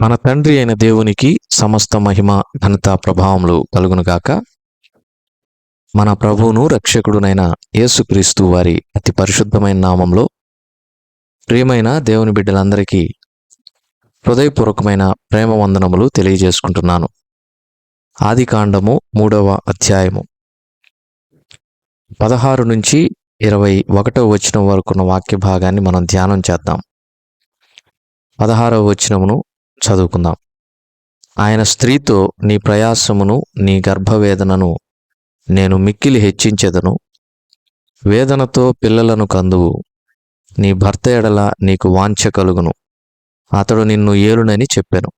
మన తండ్రి అయిన దేవునికి సమస్త మహిమ ఘనత ప్రభావములు కలుగునుగాక మన ప్రభువును రక్షకుడునైన యేసుక్రీస్తు వారి అతి పరిశుద్ధమైన నామంలో ప్రియమైన దేవుని బిడ్డలందరికీ హృదయపూర్వకమైన ప్రేమ వందనములు తెలియజేసుకుంటున్నాను. ఆది కాండము మూడవ అధ్యాయము. పదహారు నుంచి ఇరవై ఒకటవ వచనం వరకున్న వాక్య భాగాన్ని మనం ధ్యానం చేద్దాం. పదహారవ వచనమును చదువుకుందాం. ఆయన స్త్రీతో నీ ప్రయాసమును నీ గర్భవేదనను నేను మిక్కిలి హెచ్చించెదను. వేదనతో పిల్లలను కందువు. నీ భర్త ఎడల నీకు వాంఛ కలుగును. అతడు నిన్ను ఏలునని చెప్పాను.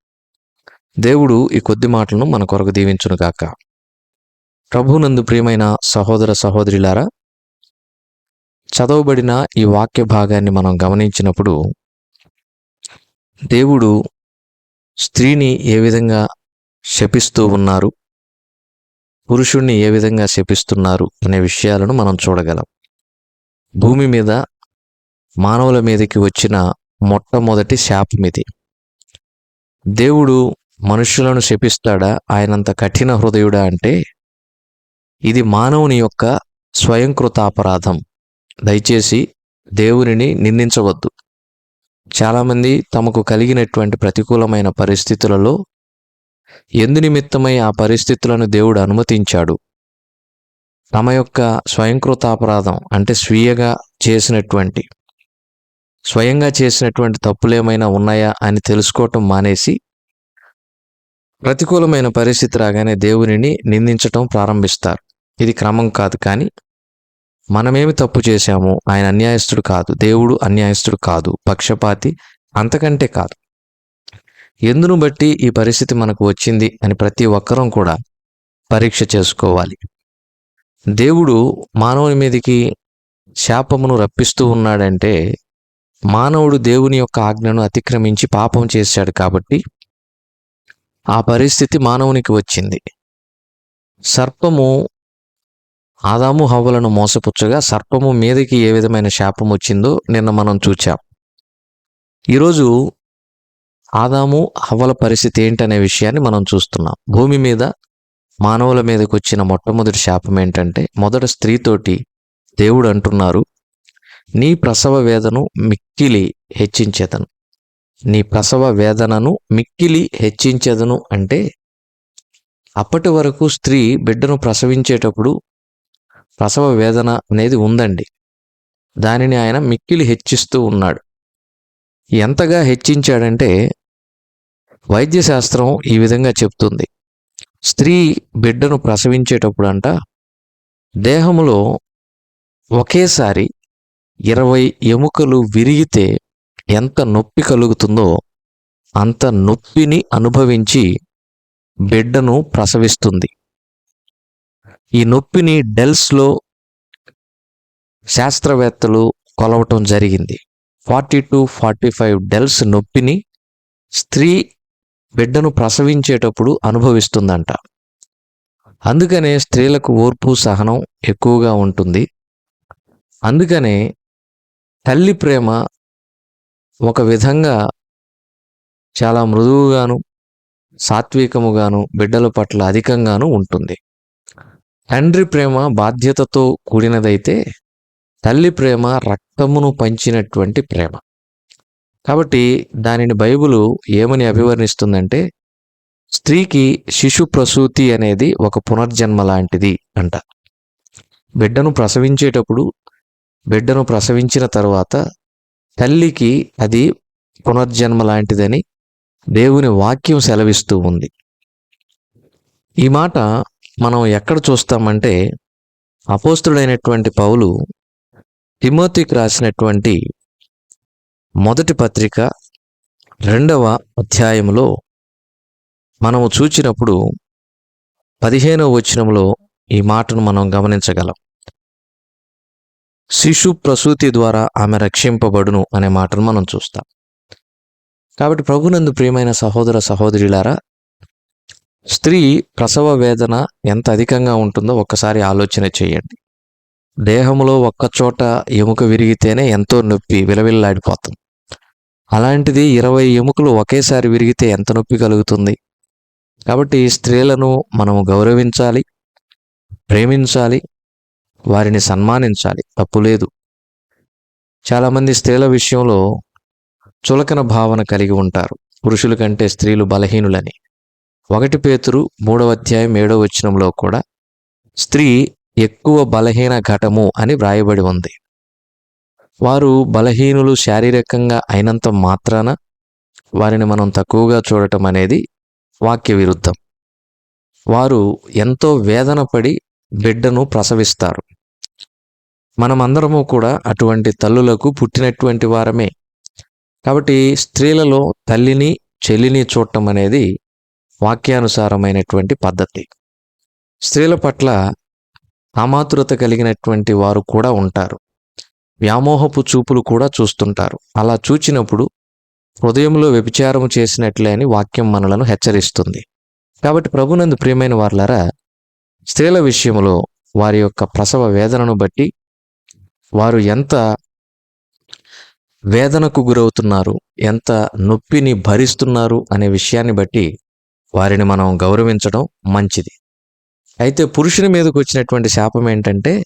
దేవుడు ఈ కొద్ది మాటలను మన కొరకు దీవించునుగాక ప్రభునందు ప్రియమైన సహోదర సహోదరిలారా చదవబడిన ఈ వాక్య భాగాన్ని మనం గమనించినప్పుడు దేవుడు స్త్రీని ఏ విధంగా శపిస్తూ ఉన్నారు? పురుషుణ్ణి ఏ విధంగా శపిస్తున్నారు అనే విషయాలను మనం చూడగలం. భూమి మీద మానవుల మీదకి వచ్చిన మొట్టమొదటి శాపం ఇది దేవుడు మనుషులను శపిస్తాడా? ఆయనంత కఠిన హృదయుడా అంటే ఇది మానవుని యొక్క స్వయంకృత అపరాధం దయచేసి దేవునిని నిందించవద్దు. చాలామంది తమకు కలిగినటువంటి ప్రతికూలమైన పరిస్థితులలో ఎందు నిమిత్తమై ఆ పరిస్థితులను దేవుడు అనుమతించాడు. తమ యొక్క స్వయంకృతాపరాధం అంటే స్వీయగా చేసినటువంటి స్వయంగా చేసినటువంటి తప్పులేమైనా ఉన్నాయా అని తెలుసుకోవటం మానేసి ప్రతికూలమైన పరిస్థితి రాగానే దేవునిని నిందించటం ప్రారంభిస్తారు. ఇది క్రమం కాదు కానీ మనమేమి తప్పు చేశాము ఆయన అన్యాయస్తుడు కాదు దేవుడు అన్యాయస్తుడు కాదు పక్షపాతి అంతకంటే కాదు. ఎందును బట్టి ఈ పరిస్థితి మనకు వచ్చింది అని ప్రతి ఒక్కరం కూడా పరీక్ష చేసుకోవాలి. దేవుడు మానవుని మీదకి శాపమును రప్పిస్తూ ఉన్నాడంటే మానవుడు దేవుని యొక్క ఆజ్ఞను అతిక్రమించి పాపం చేశాడు కాబట్టి ఆ పరిస్థితి మానవునికి వచ్చింది. సర్పము ఆదాము హవ్వలను మోసపుచ్చగా సర్పము మీదకి ఏ విధమైన శాపం వచ్చిందో నిన్న మనం చూచాం. ఈరోజు ఆదాము హవ్వల పరిస్థితి ఏంటనే విషయాన్ని మనం చూస్తున్నాం. భూమి మీద మానవుల మీదకి వచ్చిన మొట్టమొదటి శాపం ఏంటంటే మొదట స్త్రీతోటి దేవుడు అంటున్నారు నీ ప్రసవ వేదను మిక్కిలి హెచ్చించేదను. నీ ప్రసవ వేదనను మిక్కిలి హెచ్చించేదను. అంటే అప్పటి వరకు స్త్రీ బిడ్డను ప్రసవించేటప్పుడు ప్రసవ వేదన అనేది ఉందండి. దానిని ఆయన మిక్కిలి హెచ్చిస్తూ ఉన్నాడు. ఎంతగా హెచ్చించాడంటే వైద్యశాస్త్రం ఈ విధంగా చెప్తుంది. స్త్రీ బిడ్డను ప్రసవించేటప్పుడు అంట దేహములో ఒకేసారి ఇరవై ఎముకలు విరిగితే ఎంత నొప్పి కలుగుతుందో అంత నొప్పిని అనుభవించి బిడ్డను ప్రసవిస్తుంది. ఈ నొప్పిని డెల్స్లో శాస్త్రవేత్తలు కొలవటం జరిగింది. Forty two forty five dels నొప్పిని స్త్రీ బిడ్డను ప్రసవించేటప్పుడు అనుభవిస్తుందంట. అందుకనే స్త్రీలకు ఓర్పు సహనం ఎక్కువగా ఉంటుంది. అందుకనే తల్లి ప్రేమ ఒక విధంగా చాలా మృదువుగాను సాత్వికముగాను బిడ్డల పట్ల అధికంగాను ఉంటుంది. తండ్రి ప్రేమ బాధ్యతతో కూడినదైతే తల్లి ప్రేమ రక్తమును పంచినటువంటి ప్రేమ. కాబట్టి దానిని బైబులు ఏమని అభివర్ణిస్తుందంటే స్త్రీకి శిశు ప్రసూతి అనేది ఒక పునర్జన్మ లాంటిది అంట. బిడ్డను ప్రసవించేటప్పుడు బిడ్డను ప్రసవించిన తర్వాత తల్లికి అది పునర్జన్మ లాంటిదని దేవుని వాక్యం సెలవిస్తూ ఉంది. ఈ మాట మనం ఎక్కడ చూస్తామంటే అపోస్తుడైనటువంటి పౌలు తిమోతికి రాసినటువంటి మొదటి పత్రిక రెండవ అధ్యాయంలో మనము చూచినప్పుడు పదిహేనవ వచనంలో ఈ మాటను మనం గమనించగలం. శిశు ప్రసూతి ద్వారా ఆమె రక్షింపబడును అనే మాటను మనం చూస్తాం. కాబట్టి ప్రభునందు ప్రియమైన సహోదర సహోదరులారా స్త్రీ ప్రసవ వేదన ఎంత అధికంగా ఉంటుందో ఒక్కసారి ఆలోచన చేయండి. దేహంలో ఒక్కచోట ఎముక విరిగితేనే ఎంతో నొప్పి విలవిల్లాడిపోతుంది. అలాంటిది ఇరవై ఎముకలు ఒకేసారి విరిగితే ఎంత నొప్పి కలుగుతుంది? కాబట్టి స్త్రీలను మనము గౌరవించాలి ప్రేమించాలి వారిని సన్మానించాలి. తప్పు లేదు. చాలామంది స్త్రీల విషయంలో చులకన భావన కలిగి ఉంటారు. పురుషుల కంటే స్త్రీలు బలహీనులని. ఒకటి పేతురు మూడవ అధ్యాయం ఏడవ వచనంలో కూడా స్త్రీ ఎక్కువ బలహీన ఘటము అని వ్రాయబడి ఉంది. వారు బలహీనులు శారీరకంగా అయినంత మాత్రాన వారిని మనం తక్కువగా చూడటం అనేది వాక్య విరుద్ధం వారు ఎంతో వేదన పడి బిడ్డను ప్రసవిస్తారు. మనమందరము కూడా అటువంటి తల్లులకు పుట్టినటువంటి వారమే. కాబట్టి స్త్రీలలో తల్లిని చెల్లిని చూడటం అనేది వాక్యానుసారమైనటువంటి పద్ధతి. స్త్రీల పట్ల అమాతురత కలిగినటువంటి వారు కూడా ఉంటారు. వ్యామోహపు చూపులు కూడా చూస్తుంటారు. అలా చూచినప్పుడు హృదయంలో వ్యభిచారము చేసినట్లే అని వాక్యం మనలను హెచ్చరిస్తుంది. కాబట్టి ప్రభునందు ప్రియమైన వార్లరా స్త్రీల విషయంలో వారి యొక్క ప్రసవ వేదనను బట్టి వారు ఎంత వేదనకు గురవుతున్నారు ఎంత నొప్పిని భరిస్తున్నారు అనే విషయాన్ని బట్టి వారిని మనం గౌరవించడం మంచిది. అయితే పురుషుని మీదకు వచ్చినటువంటి శాపం ఏంటంటే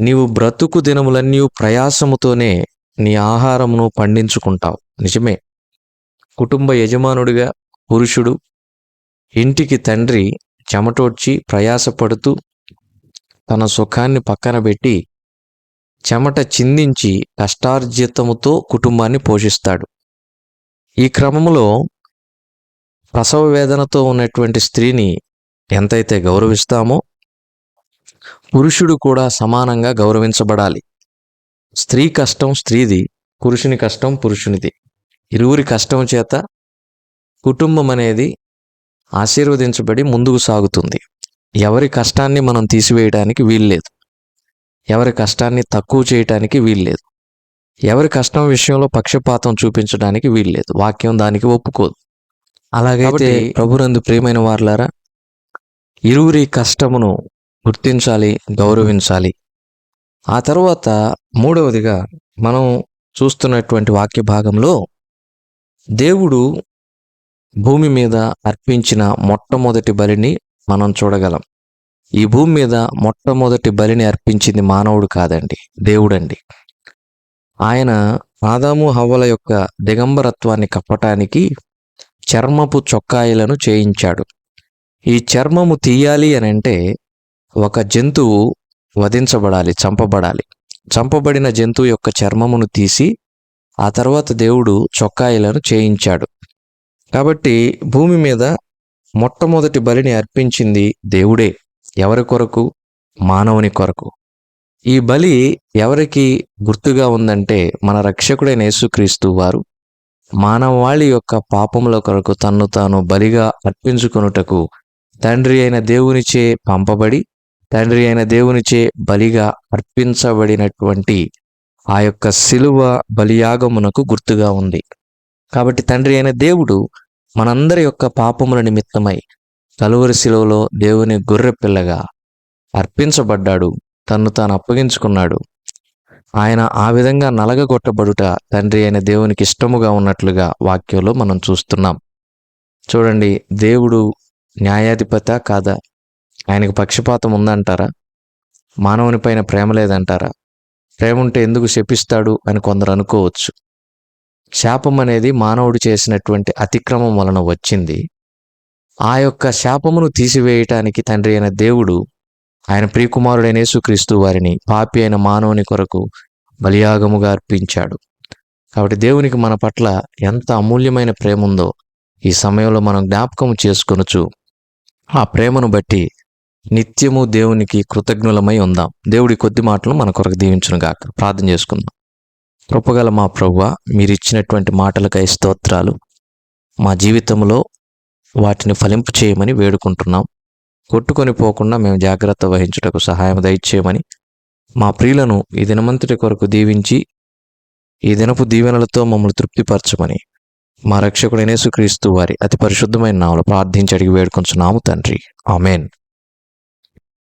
నీవు బ్రతుకు దినములన్నీ ప్రయాసముతోనే నీ ఆహారమును పండించుకుంటావు. నిజమే. కుటుంబ యజమానుడిగా పురుషుడు ఇంటికి తండ్రి చెమటోడ్చి ప్రయాసపడుతూ తన సుఖాన్ని పక్కన పెట్టి చెమట చిందించి కష్టార్జితముతో కుటుంబాన్ని పోషిస్తాడు. ఈ క్రమంలో ప్రసవ వేదనతో ఉన్నటువంటి స్త్రీని ఎంతైతే గౌరవిస్తామో పురుషుడు కూడా సమానంగా గౌరవించబడాలి. స్త్రీ కష్టం స్త్రీది పురుషుని కష్టం పురుషునిది. ఇరువురి కష్టం చేత కుటుంబం అనేది ఆశీర్వదించబడి ముందుకు సాగుతుంది. ఎవరి కష్టాన్ని మనం తీసివేయడానికి వీల్లేదు. ఎవరి కష్టాన్ని తక్కువ చేయటానికి వీల్లేదు. ఎవరి కష్టం విషయంలో పక్షపాతం చూపించడానికి వీల్లేదు. వాక్యం దానికి ఒప్పుకోదు. అలాగైతే ప్రభునందు ప్రియమైన వార్లారా ఇరువురి కష్టమును గుర్తించాలి గౌరవించాలి. ఆ తర్వాత మూడవదిగా మనం చూస్తున్నటువంటి వాక్య భాగంలో దేవుడు భూమి మీద అర్పించిన మొట్టమొదటి బలిని మనం చూడగలం. ఈ భూమి మీద మొట్టమొదటి బలిని అర్పించింది మానవుడు కాదండి దేవుడండి. ఆయన ఆదాము హవ్వల యొక్క దిగంబరత్వాన్ని కప్పటానికి చర్మపు చొక్కాయిలను చేయించాడు. ఈ చర్మము తీయాలి అని అంటే ఒక జంతువు వధించబడాలి చంపబడాలి. చంపబడిన జంతువు యొక్క చర్మమును తీసి ఆ తర్వాత దేవుడు చొక్కాయిలను చేయించాడు. కాబట్టి భూమి మీద మొట్టమొదటి బలిని అర్పించింది దేవుడే ఎవరి కొరకు? మానవుని కొరకు. ఈ బలి ఎవరికి గుర్తుగా ఉందంటే మన రక్షకుడైన యేసుక్రీస్తు వారు మానవాళి యొక్క పాపముల కొరకు తన్ను తాను బలిగా అర్పించుకొనుటకు తండ్రి అయిన దేవునిచే పంపబడి తండ్రి అయిన దేవునిచే బలిగా అర్పించబడినటువంటి ఆ యొక్క శిలువ బలియాగమునకు గుర్తుగా ఉంది. కాబట్టి తండ్రి అయిన దేవుడు మనందరి యొక్క పాపముల నిమిత్తమై కలువరి శిలువలో దేవుని గొర్రె పిల్లగా అర్పించబడ్డాడు తన్ను తాను అప్పగించుకున్నాడు. ఆయన ఆ విధంగా నలగగొట్టబడుట తండ్రి అయిన దేవునికి ఇష్టముగా ఉన్నట్లుగా వాక్యంలో మనం చూస్తున్నాం. చూడండి దేవుడు న్యాయాధిపత కాదా? ఆయనకు పక్షపాతం ఉందంటారా? మానవుని పైన ప్రేమ లేదంటారా? ప్రేమ ఉంటే ఎందుకు శపిస్తాడు అని కొందరు అనుకోవచ్చు. శాపం అనేది మానవుడు చేసినటువంటి అతిక్రమం వలన వచ్చింది. ఆ యొక్క శాపమును తీసివేయటానికి తండ్రి అయిన దేవుడు ఆయన ప్రియకుమారుడైన యేసుక్రీస్తు వారిని పాపి అయిన మానవుని కొరకు బలియాగముగా అర్పించాడు. కాబట్టి దేవునికి మన పట్ల ఎంత అమూల్యమైన ప్రేమ ఉందో ఈ సమయంలో మనం జ్ఞాపకం చేసుకొనుచు ఆ ప్రేమను బట్టి నిత్యము దేవునికి కృతజ్ఞులమై ఉందాం. దేవుడి కొద్ది మాటలు మన కొరకు దీవించును గాక. ప్రార్థన చేసుకుందాం. కృపగల మా ప్రభువ మీరు ఇచ్చినటువంటి మాటలకై స్తోత్రాలు. మా జీవితంలో వాటిని ఫలింపు చేయమని వేడుకుంటున్నాం. కొట్టుకొని పోకుండా మేము జాగ్రత్త వహించుటకు సహాయం దయచేయమని మా ప్రియులను ఈ దినమంతటి కొరకు దీవించి ఈ దినపు దీవెనలతో మమ్మల్ని తృప్తిపరచమని మా రక్షకుడైన యేసుక్రీస్తు వారి అతి పరిశుద్ధమైన నామలు ప్రార్థించి అడిగి వేడుకొంచున్నాము తండ్రి. ఆమెన్.